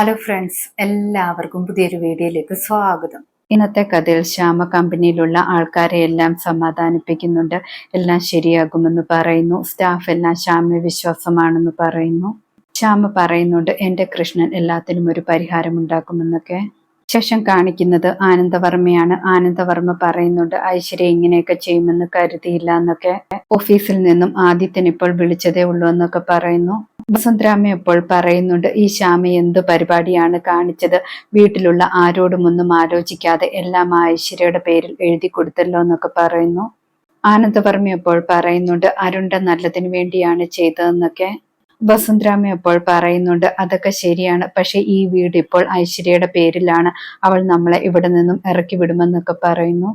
Hello friends എല്ലാവർക്കും പുതിയൊരു വീഡിയോയിലേക്ക് സ്വാഗതം. ഇന്നത്തെ കഥയിൽ ശ്യാമ കമ്പനിയിലുള്ള ആൾക്കാരെ എല്ലാം സമാധാനിപ്പിക്കുന്നുണ്ട്. എല്ലാം ശരിയാകുമെന്ന് പറയുന്നു. സ്റ്റാഫ് എല്ലാം ശ്യാമ വിശ്വാസമാണെന്ന് പറയുന്നു. ശ്യാമ പറയുന്നുണ്ട് എന്റെ കൃഷ്ണൻ എല്ലാത്തിനും ഒരു പരിഹാരം ഉണ്ടാക്കുമെന്നൊക്കെ. ശേഷം കാണിക്കുന്നത് ആനന്ദവർമ്മയാണ്. ആനന്ദവർമ്മ പറയുന്നുണ്ട് ഐശ്വര്യ ഇങ്ങനെയൊക്കെ ചെയ്യുമെന്ന് കരുതിയില്ല എന്നൊക്കെ. ഓഫീസിൽ നിന്നും ആദിത്യൻ ഇപ്പോൾ വിളിച്ചതേ ഉള്ളൂ എന്നൊക്കെ പറയുന്നു. വസന്തരാമ ഇപ്പോൾ പറയുന്നുണ്ട് ഈ ശ്യാമ എന്ത് പരിപാടിയാണ് കാണിച്ചത്? വീട്ടിലുള്ള ആരോടും ഒന്നും ആലോചിക്കാതെ എല്ലാം ഐശ്വര്യയുടെ പേരിൽ എഴുതി കൊടുത്തല്ലോ എന്നൊക്കെ പറയുന്നു. ആനന്ദവർമ്മ ഇപ്പോൾ പറയുന്നുണ്ട് അരുണ്ട നല്ലതിന് വേണ്ടിയാണ് ചെയ്തതെന്നൊക്കെ. വസന്തരാമ ഇപ്പോൾ പറയുന്നുണ്ട് അതൊക്കെ ശരിയാണ് പക്ഷെ ഈ വീട് ഇപ്പോൾ ഐശ്വര്യയുടെ പേരിലാണ്. അവൾ നമ്മളെ ഇവിടെ നിന്നും ഇറക്കി വിടുമെന്നൊക്കെ പറയുന്നു.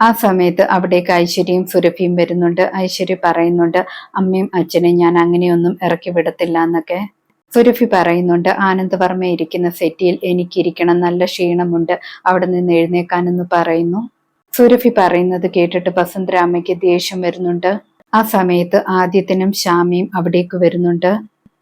ആ സമയത്ത് അവിടേക്ക് ഐശ്വര്യയും സുരഭിയും വരുന്നുണ്ട്. ഐശ്വര്യ പറയുന്നുണ്ട് അമ്മയും അച്ഛനെയും ഞാൻ അങ്ങനെയൊന്നും ഇറക്കി വിടത്തില്ല എന്നൊക്കെ. സുരഭി പറയുന്നുണ്ട് ആനന്ദവർമ്മ ഇരിക്കുന്ന സെറ്റിയിൽ എനിക്കിരിക്കണം നല്ല ക്ഷീണമുണ്ട് അവിടെ നിന്ന് എഴുന്നേക്കാനെന്ന് പറയുന്നു. സുരഭി പറയുന്നത് കേട്ടിട്ട് വസന്തരാമയ്ക്ക് ദേഷ്യം വരുന്നുണ്ട്. ആ സമയത്ത് ആദ്യത്തിനും ശ്യാമയും അവിടേക്ക് വരുന്നുണ്ട്.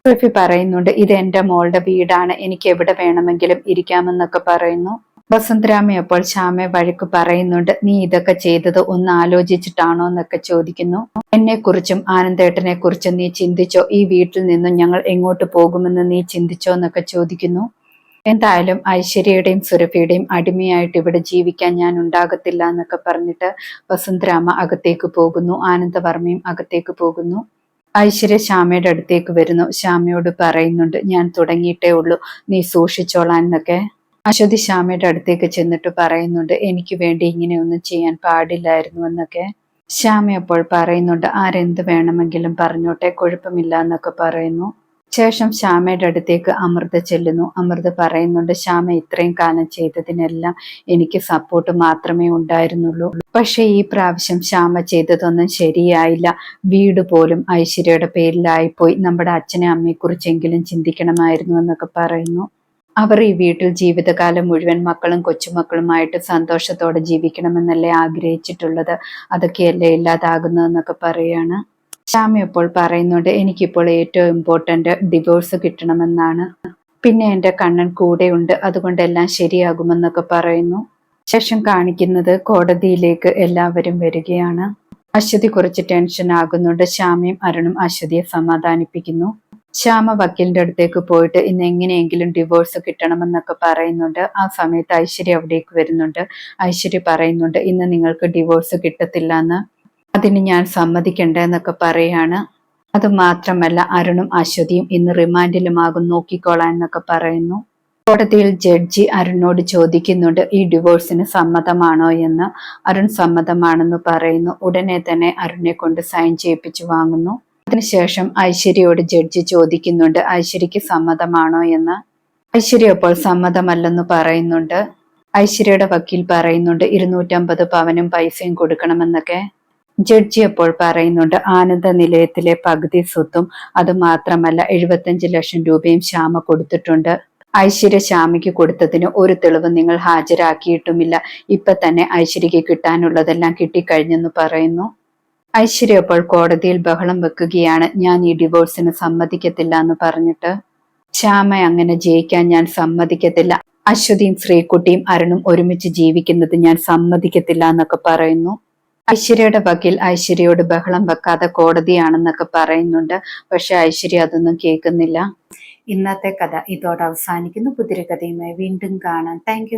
സുരഭി പറയുന്നുണ്ട് ഇത് എന്റെ മോളുടെ വീടാണ് എനിക്ക് എവിടെ വേണമെങ്കിലും ഇരിക്കാമെന്നൊക്കെ പറയുന്നു. വസന്തരാമ അപ്പോൾ ശ്യാമെ വഴക്ക് പറയുന്നുണ്ട്. നീ ഇതൊക്കെ ചെയ്തത് ഒന്ന് ആലോചിച്ചിട്ടാണോ എന്നൊക്കെ ചോദിക്കുന്നു. എന്നെ കുറിച്ചും ആനന്ദേട്ടനെ കുറിച്ചും നീ ചിന്തിച്ചോ? ഈ വീട്ടിൽ നിന്നും ഞങ്ങൾ എങ്ങോട്ട് പോകുമെന്ന് നീ ചിന്തിച്ചോ എന്നൊക്കെ ചോദിക്കുന്നു. എന്തായാലും ഐശ്വര്യയുടെയും സുരഭിയുടെയും അടിമയായിട്ട് ഇവിടെ ജീവിക്കാൻ ഞാൻ ഉണ്ടാകത്തില്ല എന്നൊക്കെ പറഞ്ഞിട്ട് വസന്തരാമ അകത്തേക്ക് പോകുന്നു. ആനന്ദവർമ്മയും അകത്തേക്ക് പോകുന്നു. ഐശ്വര്യ ശ്യാമയുടെ അടുത്തേക്ക് വരുന്നു. ശ്യാമയോട് പറയുന്നുണ്ട് ഞാൻ തുടങ്ങിയിട്ടേ ഉള്ളൂ. നീ സൂക്ഷിച്ചോളാൻ എന്നൊക്കെ. അശ്വതി ശ്യാമയുടെ അടുത്തേക്ക് ചെന്നിട്ട് പറയുന്നുണ്ട് എനിക്ക് വേണ്ടി ഇങ്ങനെയൊന്നും ചെയ്യാൻ പാടില്ലായിരുന്നു എന്നൊക്കെ. ശ്യാമ അപ്പോൾ പറയുന്നുണ്ട് ആരെന്ത് വേണമെങ്കിലും പറഞ്ഞോട്ടെ കുഴപ്പമില്ല എന്നൊക്കെ പറയുന്നു. ശേഷം ശ്യാമയുടെ അടുത്തേക്ക് അമൃത ചെല്ലുന്നു. അമൃത പറയുന്നുണ്ട് ശ്യാമ ഇത്രയും കാലം ചെയ്തതിനെല്ലാം എനിക്ക് സപ്പോർട്ട് മാത്രമേ ഉണ്ടായിരുന്നുള്ളൂ. പക്ഷെ ഈ പ്രാവശ്യം ശ്യാമ ചെയ്തതൊന്നും ശരിയായില്ല. വീട് പോലും ഐശ്വര്യയുടെ പേരിലായിപ്പോയി. നമ്മുടെ അച്ഛനെ അമ്മയെക്കുറിച്ചെങ്കിലും ചിന്തിക്കണമായിരുന്നു എന്നൊക്കെ പറയുന്നു. അവർ ഈ വീട്ടിൽ ജീവിതകാലം മുഴുവൻ മക്കളും കൊച്ചുമക്കളുമായിട്ട് സന്തോഷത്തോടെ ജീവിക്കണമെന്നല്ലേ ആഗ്രഹിച്ചിട്ടുള്ളത്? അതൊക്കെയല്ലേ ഇല്ലാതാകുന്നതെന്നൊക്കെ പറയാണ്. ശ്യാമ ഇപ്പോൾ പറയുന്നുണ്ട് എനിക്കിപ്പോൾ ഏറ്റവും ഇമ്പോർട്ടന്റ് ഡിവോഴ്സ് കിട്ടണമെന്നാണ്. പിന്നെ എന്റെ കണ്ണൻ കൂടെയുണ്ട് അതുകൊണ്ട് എല്ലാം ശരിയാകുമെന്നൊക്കെ പറയുന്നു. ശേഷം കാണിക്കുന്നത് കോടതിയിലേക്ക് എല്ലാവരും വരികയാണ്. അശ്വതി കുറച്ച് ടെൻഷൻ ആകുന്നുണ്ട്. ശ്യാമയും അരുണും അശ്വതിയെ സമാധാനിപ്പിക്കുന്നു. ശ്യാമ വക്കീലിന്റെ അടുത്തേക്ക് പോയിട്ട് ഇന്ന് എങ്ങനെയെങ്കിലും ഡിവോഴ്സ് കിട്ടണമെന്നൊക്കെ പറയുന്നുണ്ട്. ആ സമയത്ത് ഐശ്വര്യ അവിടേക്ക് വരുന്നുണ്ട്. ഐശ്വര്യ പറയുന്നുണ്ട് ഇന്ന് നിങ്ങൾക്ക് ഡിവോഴ്സ് കിട്ടത്തില്ല എന്ന് അതിന് ഞാൻ സമ്മതിക്കണ്ടേ എന്നൊക്കെ പറയാണ്. അത് മാത്രമല്ല അരുണും അശ്വതിയും ഇന്ന് റിമാൻഡിലുമാകും നോക്കിക്കോളാൻ എന്നൊക്കെ പറയുന്നു. കോടതിയിൽ ജഡ്ജി അരുണിനോട് ചോദിക്കുന്നുണ്ട് ഈ ഡിവോഴ്സിന് സമ്മതമാണോ എന്ന്? അരുൺ സമ്മതമാണെന്ന് പറയുന്നു. ഉടനെ തന്നെ അരുണിനെ കൊണ്ട് സൈൻ ചെയ്യിപ്പിച്ചു വാങ്ങുന്നു. അതിനുശേഷം ഐശ്വര്യയോട് ജഡ്ജി ചോദിക്കുന്നുണ്ട് ഐശ്വര്യക്ക് സമ്മതമാണോ എന്ന്? ഐശ്വര്യ അപ്പോൾ സമ്മതമല്ലെന്ന് പറയുന്നുണ്ട്. ഐശ്വര്യയുടെ വക്കീൽ പറയുന്നുണ്ട് ഇരുന്നൂറ്റമ്പത് പവനും പൈസയും കൊടുക്കണമെന്നൊക്കെ. ജഡ്ജി അപ്പോൾ പറയുന്നുണ്ട് ആനന്ദ നിലയത്തിലെ പകുതി സ്വത്തും അത് മാത്രമല്ല എഴുപത്തഞ്ച് ലക്ഷം രൂപയും ശ്യാമ കൊടുത്തിട്ടുണ്ട്. ഐശ്വര്യ ശ്യാമയ്ക്ക് കൊടുത്തതിന് ഒരു തെളിവ് നിങ്ങൾ ഹാജരാക്കിയിട്ടുമില്ല. ഇപ്പൊ തന്നെ ഐശ്വര്യക്ക് കിട്ടാനുള്ളതെല്ലാം കിട്ടിക്കഴിഞ്ഞെന്ന് പറയുന്നു. ഐശ്വര്യ അപ്പോൾ കോടതിയിൽ ബഹളം വെക്കുകയാണ്. ഞാൻ ഈ ഡിവോഴ്സിന് സമ്മതിക്കത്തില്ല എന്ന് പറഞ്ഞിട്ട്. ശ്യാമ അങ്ങനെ ജയിക്കാൻ ഞാൻ സമ്മതിക്കത്തില്ല. അശ്വതിയും ശ്രീകുട്ടിയും അരുണും ഒരുമിച്ച് ജീവിക്കുന്നത് ഞാൻ സമ്മതിക്കത്തില്ല എന്നൊക്കെ പറയുന്നു. ഐശ്വര്യയുടെ വക്കീൽ ഐശ്വര്യയോട് ബഹളം വെക്കാതെ കോടതിയാണെന്നൊക്കെ പറയുന്നുണ്ട്. പക്ഷെ ഐശ്വര്യ അതൊന്നും കേൾക്കുന്നില്ല. ഇന്നത്തെ കഥ ഇതോടെ അവസാനിക്കുന്നു. പുതിരി കഥയുമായി വീണ്ടും കാണാം. താങ്ക്